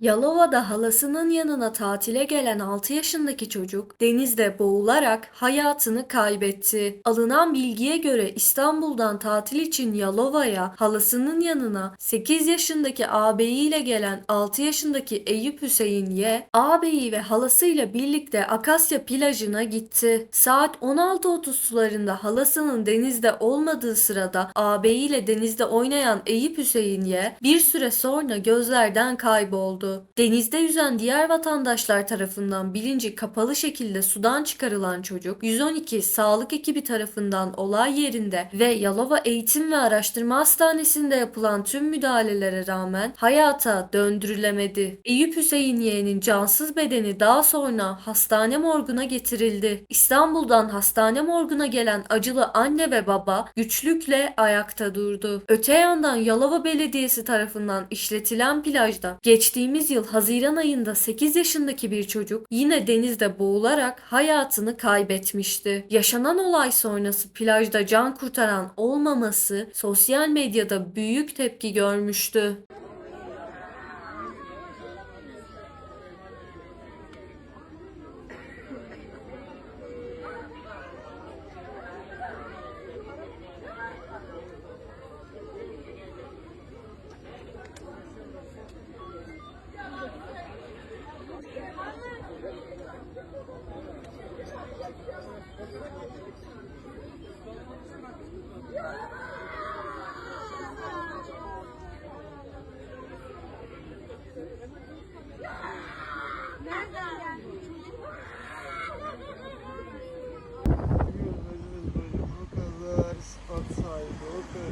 Yalova'da halasının yanına tatile gelen 6 yaşındaki çocuk denizde boğularak hayatını kaybetti. Alınan bilgiye göre İstanbul'dan tatil için Yalova'ya halasının yanına 8 yaşındaki ağabeyiyle gelen 6 yaşındaki Eyüp Hüseyin Y, ağabeyi ve halasıyla birlikte Akasya plajına gitti. Saat 16.30 sularında halasının denizde olmadığı sırada ağabeyiyle denizde oynayan Eyüp Hüseyin Y bir süre sonra gözlerden kayboldu. Denizde yüzen diğer vatandaşlar tarafından bilinci kapalı şekilde sudan çıkarılan çocuk 112 sağlık ekibi tarafından olay yerinde ve Yalova Eğitim ve Araştırma Hastanesi'nde yapılan tüm müdahalelere rağmen hayata döndürülemedi. Eyüp Hüseyin Yeğen'in cansız bedeni daha sonra hastane morguna getirildi. İstanbul'dan hastane morguna gelen acılı anne ve baba güçlükle ayakta durdu. Öte yandan Yalova Belediyesi tarafından işletilen plajda geçtiğimiz yıl Haziran ayında 8 yaşındaki bir çocuk yine denizde boğularak hayatını kaybetmişti. Yaşanan olay sonrası plajda can kurtaran olmaması sosyal medyada büyük tepki görmüştü.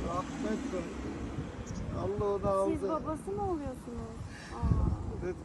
Rahmet var. Allah onu aldı. Siz babası mı oluyorsunuz? Aa, Evet,